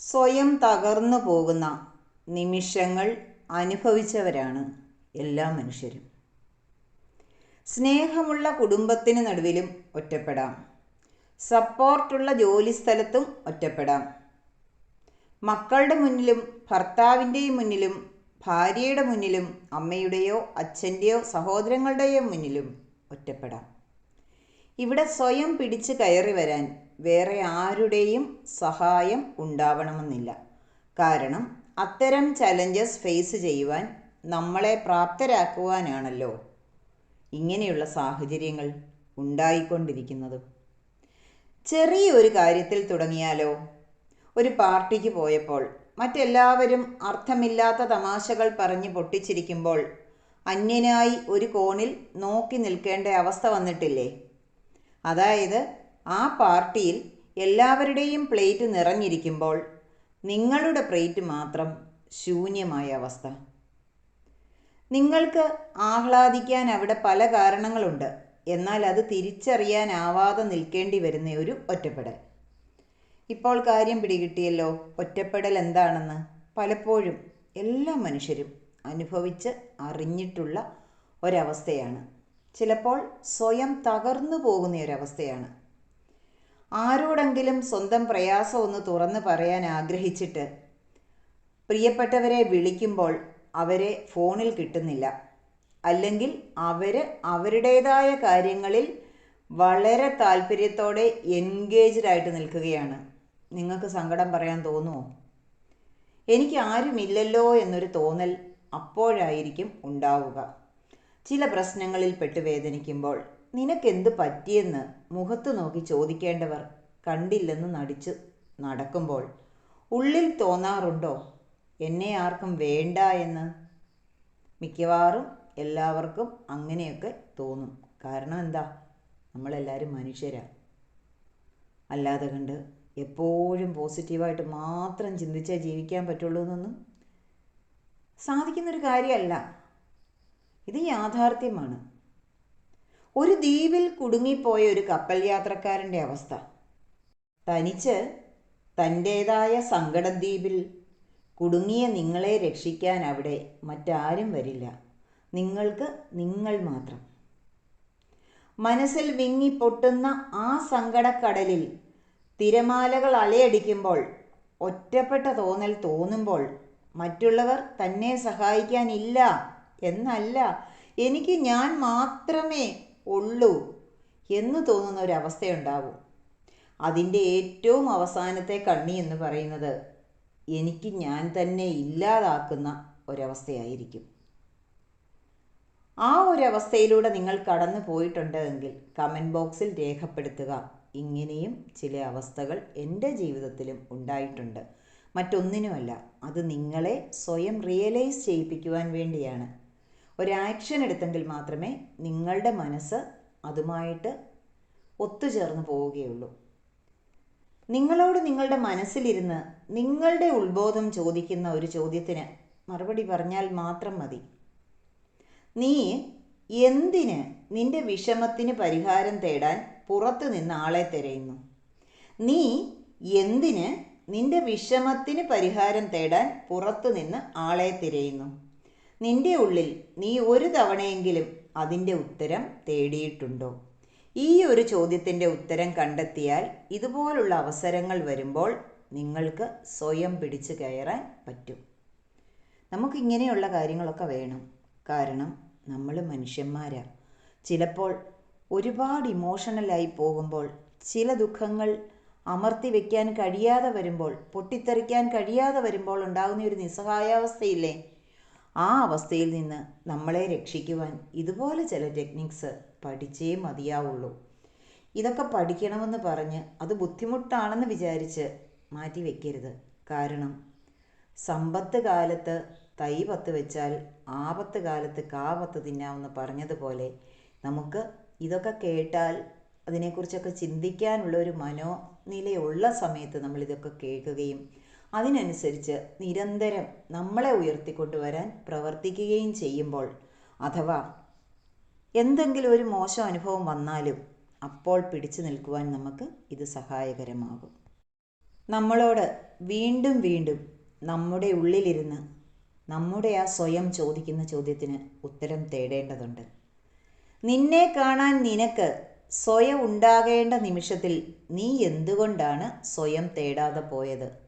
സ്വയം തകർന്നു പോകുന്ന നിമിഷങ്ങൾ അനുഭവിച്ചവരാണ് എല്ലാ മനുഷ്യരും. സ്നേഹമുള്ള കുടുംബത്തിന് നടുവിലും ഒറ്റപ്പെടാം. സപ്പോർട്ടുള്ള ജോലിസ്ഥലത്തും ഒറ്റപ്പെടാം. മക്കളുടെ മുന്നിലും ഭർത്താവിന്റെയും മുന്നിലും ഭാര്യയുടെ മുന്നിലും അമ്മയുടെയോ അച്ഛന്റെയോ സഹോദരങ്ങളുടെയോ മുന്നിലും ഒറ്റപ്പെടാം. ഇവിടെ സ്വയം പിടിച്ച് കയറി വരാൻ വേറെ ആരുടെയും സഹായം ഉണ്ടാവണമെന്നില്ല. കാരണം അത്തരം ചലഞ്ചസ് ഫേസ് ചെയ്യുവാൻ നമ്മളെ പ്രാപ്തരാക്കുവാനാണല്ലോ ഇങ്ങനെയുള്ള സാഹചര്യങ്ങൾ ഉണ്ടായിക്കൊണ്ടിരിക്കുന്നത്. ചെറിയൊരു കാര്യത്തിൽ തുടങ്ങിയാലോ? ഒരു പാർട്ടിക്ക് പോയപ്പോൾ മറ്റെല്ലാവരും അർത്ഥമില്ലാത്ത തമാശകൾ പറഞ്ഞ് പൊട്ടിച്ചിരിക്കുമ്പോൾ അന്യനായി ഒരു കോണിൽ നോക്കി നിൽക്കേണ്ട അവസ്ഥ വന്നിട്ടില്ലേ? അതായത് ആ പാർട്ടിയിൽ എല്ലാവരുടെയും പ്ലേറ്റ് നിറഞ്ഞിരിക്കുമ്പോൾ നിങ്ങളുടെ പ്ലേറ്റ് മാത്രം ശൂന്യമായ അവസ്ഥ. നിങ്ങൾക്ക് ആഹ്ലാദിക്കാൻ അവിടെ പല കാരണങ്ങളുണ്ട്. എന്നാൽ അത് തിരിച്ചറിയാനാവാതെ നിൽക്കേണ്ടി വരുന്ന ഒരു ഒറ്റപ്പെടൽ. ഇപ്പോൾ കാര്യം പിടികിട്ടിയല്ലോ. ഒറ്റപ്പെടൽ എന്താണെന്ന് പലപ്പോഴും എല്ലാ മനുഷ്യരും അനുഭവിച്ച് അറിഞ്ഞിട്ടുള്ള ഒരവസ്ഥയാണ്. ചിലപ്പോൾ സ്വയം തകർന്നു പോകുന്ന ഒരവസ്ഥയാണ്. ആരോടെങ്കിലും സ്വന്തം പ്രയാസം ഒന്ന് തുറന്ന് പറയാൻ ആഗ്രഹിച്ചിട്ട് പ്രിയപ്പെട്ടവരെ വിളിക്കുമ്പോൾ അവരെ ഫോണിൽ കിട്ടുന്നില്ല. അല്ലെങ്കിൽ അവർ അവരുടേതായ കാര്യങ്ങളിൽ വളരെ താല്പര്യത്തോടെ എൻഗേജ്ഡ് ആയിട്ട് നിൽക്കുകയാണ്. നിങ്ങൾക്ക് സങ്കടം പറയാൻ തോന്നുമോ എനിക്ക് ആരുമില്ലല്ലോ എന്നൊരു തോന്നൽ അപ്പോഴായിരിക്കും ഉണ്ടാവുക. ചില പ്രശ്നങ്ങളിൽ പെട്ട് വേദനിക്കുമ്പോൾ നിനക്കെന്ത് പറ്റിയെന്ന് മുഖത്തു നോക്കി ചോദിക്കേണ്ടവർ കണ്ടില്ലെന്ന് നടിച്ചു നടക്കുമ്പോൾ ഉള്ളിൽ തോന്നാറുണ്ടോ? എന്നെ ആർക്കും വേണ്ട എന്ന്. മിക്കവാറും എല്ലാവർക്കും അങ്ങനെയൊക്കെ തോന്നും. കാരണം എന്താ? നമ്മളെല്ലാവരും മനുഷ്യരാണ് അല്ലാതെ കണ്ട് എപ്പോഴും പോസിറ്റീവായിട്ട് മാത്രം ചിന്തിച്ചേ ജീവിക്കാൻ പറ്റുള്ളൂ എന്നൊന്നും സാധിക്കുന്നൊരു കാര്യമല്ല. ഇത് യാഥാർത്ഥ്യമാണ്. ഒരു ദ്വീപിൽ കുടുങ്ങിപ്പോയ ഒരു കപ്പൽ യാത്രക്കാരന്റെ അവസ്ഥ. തനിച്ച് തന്റേതായ സങ്കടദ്വീപിൽ കുടുങ്ങിയ നിങ്ങളെ രക്ഷിക്കാൻ അവിടെ മറ്റാരും വരില്ല. നിങ്ങൾക്ക് നിങ്ങൾ മാത്രം. മനസ്സിൽ വിങ്ങി പൊട്ടുന്ന ആ സങ്കടക്കടലിൽ തിരമാലകൾ അലയടിക്കുമ്പോൾ ഒറ്റപ്പെട്ട തോന്നൽ തോന്നുമ്പോൾ മറ്റുള്ളവർ തന്നെ സഹായിക്കാനില്ല എന്നല്ല. എനിക്ക് ഞാൻ മാത്രമേ ഉള്ളൂ എന്ന് തോന്നുന്ന ഒരവസ്ഥയുണ്ടാവും അതിന്റെ ഏറ്റവും അവസാനത്തെ കണ്ണി എന്ന് പറയുന്നത് എനിക്ക് ഞാൻ തന്നെ ഇല്ലാതാക്കുന്ന ഒരവസ്ഥയായിരിക്കും. ആ ഒരവസ്ഥയിലൂടെ നിങ്ങൾ കടന്നു പോയിട്ടുണ്ടെങ്കിൽ കമന്റ് ബോക്സിൽ രേഖപ്പെടുത്തുക. ഇങ്ങനെയും ചില അവസ്ഥകൾ എന്റെ ജീവിതത്തിലും ഉണ്ടായിട്ടുണ്ട്. മറ്റൊന്നിനുമല്ല അത് നിങ്ങളെ സ്വയം റിയലൈസ് ചെയ്യിപ്പിക്കുവാൻ വേണ്ടിയാണ്. ഒരു ആക്ഷൻ എടുത്തെങ്കിൽ മാത്രമേ നിങ്ങളുടെ മനസ്സ് അതുമായിട്ട് ഒത്തുചേർന്ന് പോവുകയുള്ളൂ. നിങ്ങളോട് നിങ്ങളുടെ മനസ്സിലിരുന്ന് നിങ്ങളുടെ ഉത്ബോധം ചോദിക്കുന്ന ഒരു ചോദ്യത്തിന് മറുപടി പറഞ്ഞാൽ മാത്രം മതി. നീ എന്തിന് നിന്റെ വിഷമത്തിന് പരിഹാരം തേടാൻ പുറത്തു നിന്ന് ആളെ തിരയുന്നു? നീ എന്തിന് നിന്റെ വിഷമത്തിന് പരിഹാരം തേടാൻ പുറത്തു നിന്ന് ആളെ തിരയുന്നു? നിന്റെ ഉള്ളിൽ നീ ഒരു തവണയെങ്കിലും അതിന്റെ ഉത്തരം തേടിയിട്ടുണ്ടോ? ഈ ഒരു ചോദ്യത്തിന്റെ ഉത്തരം കണ്ടെത്തിയാൽ ഇതുപോലുള്ള അവസരങ്ങൾ വരുമ്പോൾ നിങ്ങൾക്ക് സ്വയം പിടിച്ചു കയറാൻ പറ്റും. നമുക്കിങ്ങനെയുള്ള കാര്യങ്ങളൊക്കെ വേണം. കാരണം നമ്മൾ മനുഷ്യന്മാരാണ് ചിലപ്പോൾ ഒരുപാട് ഇമോഷണലായി പോകുമ്പോൾ ചില ദുഃഖങ്ങൾ അമർത്തി വെക്കാൻ കഴിയാതെ വരുമ്പോൾ പൊട്ടിത്തെറിക്കാൻ കഴിയാതെ വരുമ്പോൾ ഉണ്ടാകുന്ന ഒരു നിസ്സഹായാവസ്ഥയില്ലേ? ആ അവസ്ഥയിൽ നിന്ന് നമ്മളെ രക്ഷിക്കുവാൻ ഇതുപോലെ ചില ടെക്നിക്സ് പഠിച്ചേ മതിയാവുള്ളൂ. ഇതൊക്കെ പഠിക്കണമെന്ന് പറഞ്ഞ് അത് ബുദ്ധിമുട്ടാണെന്ന് വിചാരിച്ച് മാറ്റി വെക്കരുത്. കാരണം സമ്പത്ത് കാലത്ത് തൈ പത്ത് വെച്ചാൽ ആപത്ത് കാലത്ത് കാപത്ത് തിന്നാമെന്ന് പറഞ്ഞതുപോലെ നമുക്ക് ഇതൊക്കെ കേട്ടാൽ അതിനെക്കുറിച്ചൊക്കെ ചിന്തിക്കാനുള്ള ഒരു മനോനിലയുള്ള സമയത്ത് നമ്മളിതൊക്കെ കേൾക്കുകയും അതിനനുസരിച്ച് നിരന്തരം നമ്മളെ ഉയർത്തിക്കൊണ്ടുവരാൻ പ്രവർത്തിക്കുകയും ചെയ്യുമ്പോൾ അഥവാ എന്തെങ്കിലും ഒരു മോശം അനുഭവം വന്നാലും അപ്പോൾ പിടിച്ചു നിൽക്കുവാൻ നമുക്ക് ഇത് സഹായകരമാകും. നമ്മളോട് വീണ്ടും വീണ്ടും നമ്മുടെ ഉള്ളിലിരുന്ന് നമ്മുടെ ആ സ്വയം ചോദിക്കുന്ന ചോദ്യത്തിന് ഉത്തരം തേടേണ്ടതുണ്ട്. നിന്നെ കാണാൻ നിനക്ക് സ്വയം ഉണ്ടാകേണ്ട നിമിഷത്തിൽ നീ എന്തുകൊണ്ടാണ് സ്വയം തേടാതെ പോയത്?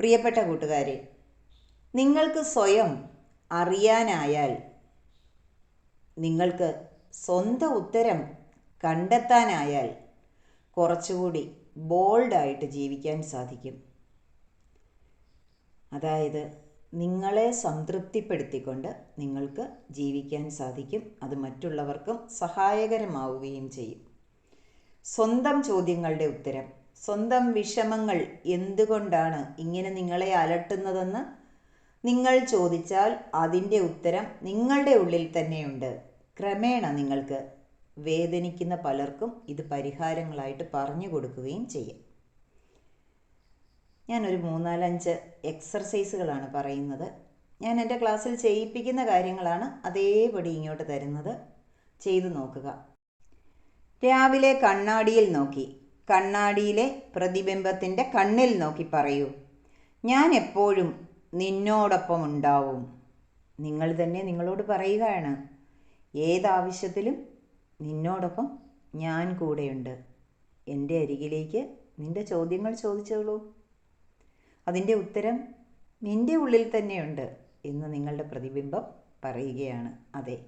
പ്രിയപ്പെട്ട കൂട്ടുകാരെ നിങ്ങൾക്ക് സ്വയം അറിയാനായാൽ നിങ്ങൾക്ക് സ്വന്തം ഉത്തരം കണ്ടെത്താനായാൽ കുറച്ചുകൂടി ബോൾഡായിട്ട് ജീവിക്കാൻ സാധിക്കും. അതായത് നിങ്ങളെ സംതൃപ്തിപ്പെടുത്തിക്കൊണ്ട് നിങ്ങൾക്ക് ജീവിക്കാൻ സാധിക്കും അത് മറ്റുള്ളവർക്കും സഹായകരമാവുകയും ചെയ്യും. സ്വന്തം ചോദ്യങ്ങളുടെ ഉത്തരം സ്വന്തം വിഷമങ്ങൾ എന്തുകൊണ്ടാണ് ഇങ്ങനെ നിങ്ങളെ അലട്ടുന്നതെന്ന് നിങ്ങൾ ചോദിച്ചാൽ അതിന്റെ ഉത്തരം നിങ്ങളുടെ ഉള്ളിൽ തന്നെയുണ്ട്. ക്രമേണ നിങ്ങൾക്ക് വേദനിക്കുന്ന പലർക്കും ഇത് പരിഹാരങ്ങളായിട്ട് പറഞ്ഞു കൊടുക്കുകയും ചെയ്യും. ഞാനൊരു മൂന്നാലഞ്ച് എക്സർസൈസുകളാണ് പറയുന്നത്. ഞാൻ എന്റെ ക്ലാസ്സിൽ ചെയ്യിപ്പിക്കുന്ന കാര്യങ്ങളാണ് അതേപടി ഇങ്ങോട്ട് തരുന്നത്. ചെയ്തു നോക്കുക. രാവിലെ കണ്ണാടിയിൽ നോക്കി. കണ്ണാടിയിലെ പ്രതിബിംബത്തിന്റെ കണ്ണിൽ നോക്കി പറയൂ. ഞാൻ എപ്പോഴും നിന്നോടൊപ്പം ഉണ്ടാവും. നിങ്ങൾ തന്നെ നിങ്ങളോട് പറയുകയാണ്. ഏതാവശ്യത്തിലും നിന്നോടൊപ്പം ഞാൻ കൂടെയുണ്ട്. എന്റെ അരികിലേക്ക് നിന്റെ ചോദ്യങ്ങൾ ചോദിച്ചോളൂ. അതിന്റെ ഉത്തരം നിന്റെ ഉള്ളിൽ തന്നെയുണ്ട് എന്ന് നിങ്ങളുടെ പ്രതിബിംബം പറയുകയാണ്. അതെ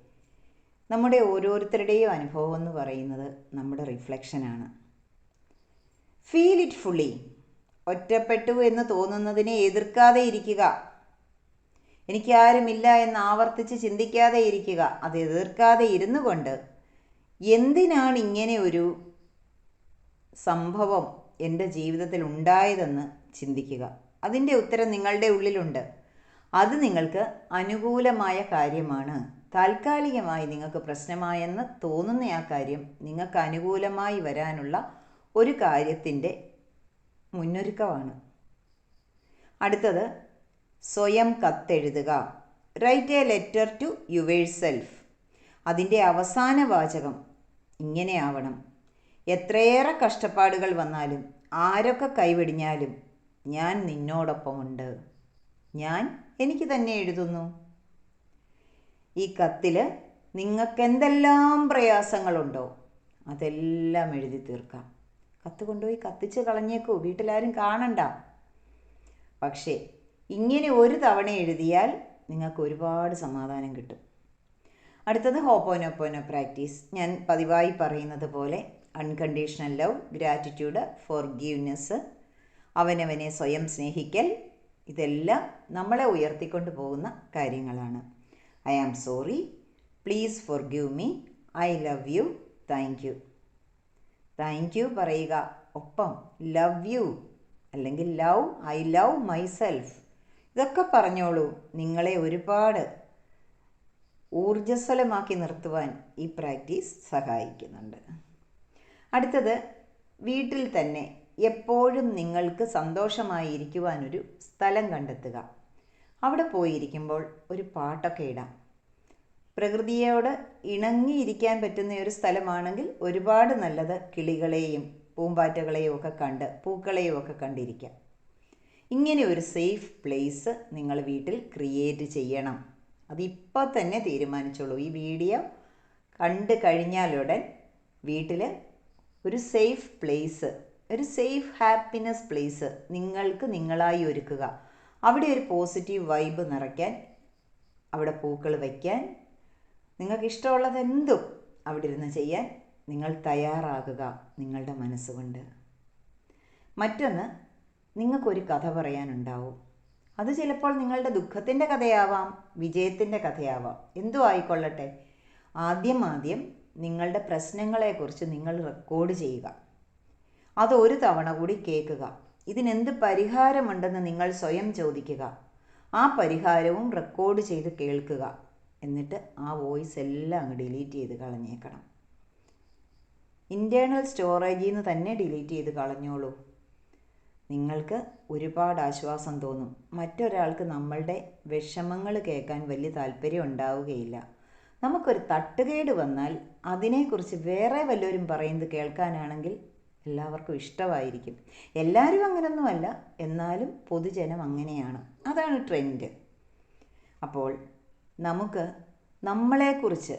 നമ്മുടെ ഓരോരുത്തരുടെയും അനുഭവം എന്ന് പറയുന്നത് നമ്മുടെ റിഫ്ലക്ഷനാണ് ഫീൽ ഇറ്റ് ഫുള്ളി ഒറ്റപ്പെട്ടു എന്ന് തോന്നുന്നതിനെ എതിർക്കാതെ ഇരിക്കുക. എനിക്കാരുമില്ല എന്ന് ആവർത്തിച്ച് ചിന്തിക്കാതെ ഇരിക്കുക. അത് എതിർക്കാതെ ഇരുന്നു കൊണ്ട് എന്തിനാണ് ഇങ്ങനെ ഒരു സംഭവം എന്റെ ജീവിതത്തിൽ ഉണ്ടായതെന്ന് ചിന്തിക്കുക. അതിന്റെ ഉത്തരം നിങ്ങളുടെ ഉള്ളിലുണ്ട്. അത് നിങ്ങൾക്ക് അനുകൂലമായ കാര്യമാണ്. താൽക്കാലികമായി നിങ്ങൾക്ക് പ്രശ്നമായെന്ന് തോന്നുന്ന ആ കാര്യം നിങ്ങൾക്ക് അനുകൂലമായി വരാനുള്ള ഒരു കാര്യത്തിന്റെ മുന്നൊരുക്കമാണ്. അടുത്തത് സ്വയം കത്തെഴുതുക. Write a letter to yourself അതിന്റെ അവസാന വാചകം ഇങ്ങനെയാവണം എത്രയേറെ കഷ്ടപ്പാടുകൾ വന്നാലും ആരൊക്കെ കൈവെടിഞ്ഞാലും ഞാൻ നിന്നോടൊപ്പമുണ്ട്. ഞാൻ എനിക്ക് തന്നെ എഴുതുന്നു. ഈ കത്തിൽ നിങ്ങൾക്ക് എന്തെല്ലാം പ്രയാസങ്ങളുണ്ടോ? അതെല്ലാം എഴുതി തീർക്കാം. കത്ത് കൊണ്ടുപോയി കത്തിച്ച് കളഞ്ഞേക്കൂ. വീട്ടിലാരും കാണണ്ട. പക്ഷേ ഇങ്ങനെ ഒരു തവണ എഴുതിയാൽ നിങ്ങൾക്ക് ഒരുപാട് സമാധാനം കിട്ടും. അടുത്തത് ഹോപ്പോനോപ്പോനോ പ്രാക്ടീസ് ഞാൻ പതിവായി പറയുന്നത് പോലെ unconditional love gratitude forgiveness അവനവനെ സ്വയം സ്നേഹിക്കൽ ഇതെല്ലാം നമ്മളെ ഉയർത്തിക്കൊണ്ട് പോകുന്ന കാര്യങ്ങളാണ്. I am sorry. Please forgive me. I love you. Thank you. Thank you പറയുക. ഒപ്പം ലവ് യു അല്ലെങ്കിൽ ലവ് ഐ ലവ് മൈസെൽഫ്. ഇതൊക്കെ പറഞ്ഞോളൂ. നിങ്ങളെ ഒരുപാട് ഊർജസ്വലമാക്കി നിർത്തുവാൻ ഈ പ്രാക്ടീസ് സഹായിക്കുന്നുണ്ട്. അടുത്തത് വീട്ടിൽ തന്നെ എപ്പോഴും നിങ്ങൾക്ക് സന്തോഷമായിരിക്കുവാനൊരു സ്ഥലം കണ്ടെത്തുക. അവിടെ പോയിരിക്കുമ്പോൾ ഒരു പാട്ടൊക്കെ ഇടാം. പ്രകൃതിയോട് ഇണങ്ങിയിരിക്കാൻ പറ്റുന്ന ഒരു സ്ഥലമാണെങ്കിൽ ഒരുപാട് നല്ലത് കിളികളെയും പൂമ്പാറ്റകളെയും ഒക്കെ കണ്ട് പൂക്കളെയും ഒക്കെ കണ്ടിരിക്കാം. ഇങ്ങനെ ഒരു സേഫ് പ്ലേസ് നിങ്ങൾ വീട്ടിൽ ക്രിയേറ്റ് ചെയ്യണം. അതിപ്പോൾ തന്നെ തീരുമാനിച്ചോളൂ. ഈ വീഡിയോ കണ്ടു കഴിഞ്ഞാലുടൻ വീട്ടിൽ ഒരു സേഫ് പ്ലേസ് ഒരു സേഫ് ഹാപ്പിനെസ് പ്ലേസ് നിങ്ങൾക്ക് നിങ്ങളായി ഒരുക്കുക. അവിടെ ഒരു പോസിറ്റീവ് വൈബ് നിറയ്ക്കാൻ അവിടെ പൂക്കൾ വയ്ക്കാൻ നിങ്ങൾക്ക് ഇഷ്ടമുള്ളത് എന്തും അവിടെ ഇരുന്ന് ചെയ്യാൻ നിങ്ങൾ തയ്യാറാകുക നിങ്ങളുടെ മനസ്സുകൊണ്ട്. മറ്റൊന്ന് നിങ്ങൾക്കൊരു കഥ പറയാനുണ്ടാവും. അത് ചിലപ്പോൾ നിങ്ങളുടെ ദുഃഖത്തിന്റെ കഥയാവാം വിജയത്തിന്റെ കഥയാവാം. എന്തോ ആയിക്കൊള്ളട്ടെ? ആദ്യം ആദ്യം നിങ്ങളുടെ പ്രശ്നങ്ങളെക്കുറിച്ച് നിങ്ങൾ റെക്കോർഡ് ചെയ്യുക. അത് ഒരു തവണ കൂടി കേൾക്കുക. ഇതിനെന്ത് പരിഹാരമുണ്ടെന്ന് നിങ്ങൾ സ്വയം ചോദിക്കുക. ആ പരിഹാരവും റെക്കോർഡ് ചെയ്ത് കേൾക്കുക. എന്നിട്ട് ആ വോയിസ് എല്ലാം അങ്ങ് ഡിലീറ്റ് ചെയ്ത് കളഞ്ഞേക്കണം. ഇന്റേർണൽ സ്റ്റോറേജിൽ നിന്ന് തന്നെ ഡിലീറ്റ് ചെയ്ത് കളഞ്ഞോളൂ. നിങ്ങൾക്ക് ഒരുപാട് ആശ്വാസം തോന്നും. മറ്റൊരാൾക്ക് നമ്മളുടെ വിഷമങ്ങൾ കേൾക്കാൻ വലിയ താല്പര്യം ഉണ്ടാവുകയില്ല. നമുക്കൊരു തട്ടുകേട് വന്നാൽ അതിനെക്കുറിച്ച് വേറെ വല്ലവരും പറയുന്നത് കേൾക്കാനാണെങ്കിൽ എല്ലാവർക്കും ഇഷ്ടമായിരിക്കും. എല്ലാവരും അങ്ങനൊന്നുമല്ല. എന്നാലും പൊതുജനം അങ്ങനെയാണ്. അതാണ് ട്രെൻഡ് അപ്പോൾ നമുക്ക് നമ്മളെക്കുറിച്ച്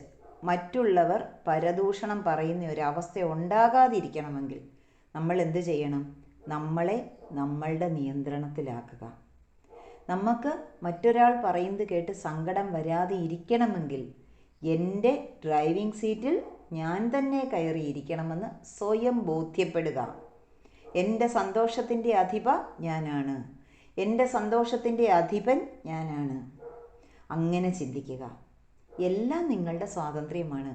മറ്റുള്ളവർ പരദൂഷണം പറയുന്ന ഒരവസ്ഥ ഉണ്ടാകാതിരിക്കണമെങ്കിൽ നമ്മൾ എന്ത് ചെയ്യണം? നമ്മളെ നമ്മളുടെ നിയന്ത്രണത്തിലാക്കുക. നമുക്ക് മറ്റൊരാൾ പറയുന്നത് കേട്ട് സങ്കടം വരാതെ ഇരിക്കണമെങ്കിൽ എന്റെ ഡ്രൈവിംഗ് സീറ്റിൽ ഞാൻ തന്നെ കയറിയിരിക്കണമെന്ന് സ്വയം ബോധ്യപ്പെടുക. എന്റെ സന്തോഷത്തിന്റെ അധിപ ഞാനാണ്. എന്റെ സന്തോഷത്തിന്റെ അധിപൻ ഞാനാണ്. അങ്ങനെ ചിന്തിക്കുക. എല്ലാം നിങ്ങളുടെ സ്വാതന്ത്ര്യമാണ്.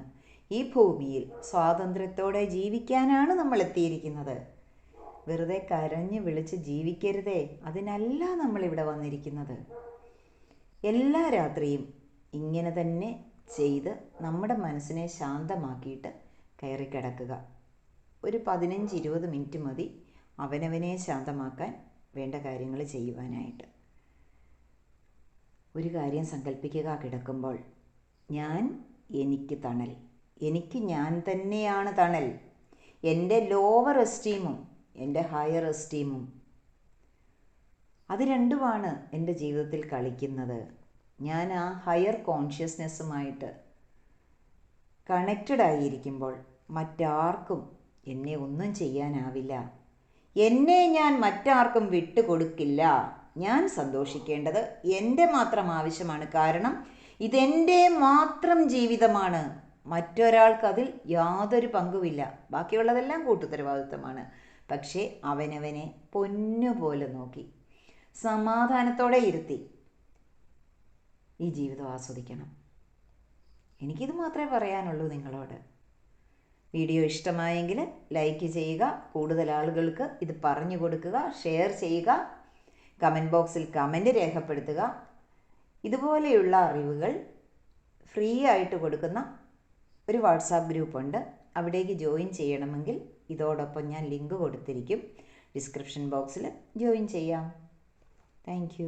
ഈ ഭൂമിയിൽ സ്വാതന്ത്ര്യത്തോടെ ജീവിക്കാനാണ് നമ്മൾ എത്തിയിരിക്കുന്നത്. വെറുതെ കരഞ്ഞ് വിളിച്ച് ജീവിക്കരുതേ. അതിനല്ല നമ്മൾ ഇവിടെ വന്നിരിക്കുന്നത്. എല്ലാ രാത്രിയും ഇങ്ങനെ തന്നെ ചെയ്ത് നമ്മുടെ മനസ്സിനെ ശാന്തമാക്കിയിട്ട് കയറി കിടക്കുക. ഒരു പതിനഞ്ച് ഇരുപത് മിനിറ്റ് മതി അവനവനെ ശാന്തമാക്കാൻ വേണ്ട കാര്യങ്ങൾ ചെയ്യുവാനായിട്ട്. ഒരു കാര്യം സങ്കല്പിക്കുക കിടക്കുമ്പോൾ ഞാൻ എനിക്ക് തണൽ. എനിക്ക് ഞാൻ തന്നെയാണ് തണൽ. എന്റെ ലോവർ എസ്റ്റീമും എന്റെ ഹയർ എസ്റ്റീമും അത് രണ്ടുമാണ് എന്റെ ജീവിതത്തിൽ കളിക്കുന്നത്. ഞാൻ ആ ഹയർ കോൺഷ്യസ്നെസ്സുമായിട്ട് കണക്റ്റഡ് ആയിരിക്കുമ്പോൾ മറ്റാർക്കും എന്നെ ഒന്നും ചെയ്യാനാവില്ല. എന്നെ ഞാൻ മറ്റാർക്കും വിട്ടുകൊടുക്കില്ല. ഞാൻ സന്തോഷിക്കേണ്ടത് എന്റെ മാത്രം ആവശ്യമാണ്. കാരണം ഇതെന്റെ മാത്രം ജീവിതമാണ്. മറ്റൊരാൾക്കതിൽ യാതൊരു പങ്കുമില്ല. ബാക്കിയുള്ളതെല്ലാം കൂട്ടുത്തരവാദിത്വമാണ്. പക്ഷേ അവനവനെ പൊന്നുപോലെ നോക്കി. സമാധാനത്തോടെ ഇരുത്തി. ഈ ജീവിതം ആസ്വദിക്കണം. എനിക്കിത് മാത്രമേ പറയാനുള്ളൂ നിങ്ങളോട്. വീഡിയോ ഇഷ്ടമായെങ്കിൽ ലൈക്ക് ചെയ്യുക. കൂടുതൽ ആളുകൾക്ക് ഇത് പറഞ്ഞു കൊടുക്കുക. ഷെയർ ചെയ്യുക. കമന്റ് ബോക്സിൽ കമന്റ് രേഖപ്പെടുത്തുക. ഇതുപോലെയുള്ള അറിവുകൾ ഫ്രീ ആയിട്ട് കൊടുക്കുന്ന ഒരു വാട്സാപ്പ് ഗ്രൂപ്പുണ്ട് അവിടേക്ക് ജോയിൻ ചെയ്യണമെങ്കിൽ ഇതോടൊപ്പം ഞാൻ ലിങ്ക് കൊടുത്തിരിക്കും. ഡിസ്ക്രിപ്ഷൻ ബോക്സിൽ ജോയിൻ ചെയ്യാം. താങ്ക്